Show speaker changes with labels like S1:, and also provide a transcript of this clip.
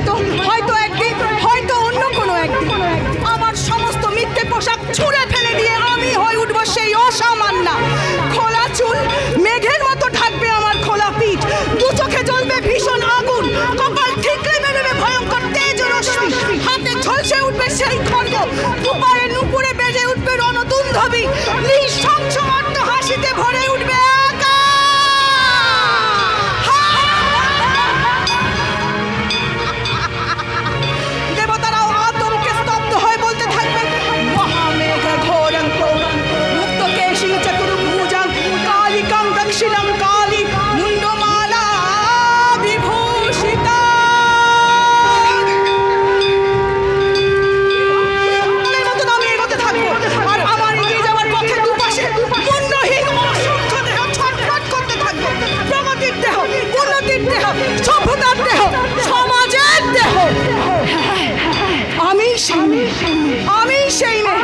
S1: হয়তো হয়তো একদিন, হয়তো অন্য কোনো একদিন। আমার সমস্ত মিথ্যে পোশাক ছুঁড়ে ফেলে দিয়ে আমি হয়ে উঠব সেই অসামান্য খোলা চুল। মেঘের মতো ঢাকবে আমার খোলা পিঠ। দু চোখে জ্বলবে ভীষণ আগুন। কপাল ঠিকরে বেরোবে ভয়ঙ্কর তেজ রশ্মি। হাতে ঝলসে উঠবে সেই খর্গ দুপারে নুপুরে বেজে উঠবে রণতুন্ধবী আমি সেই মেয়ে।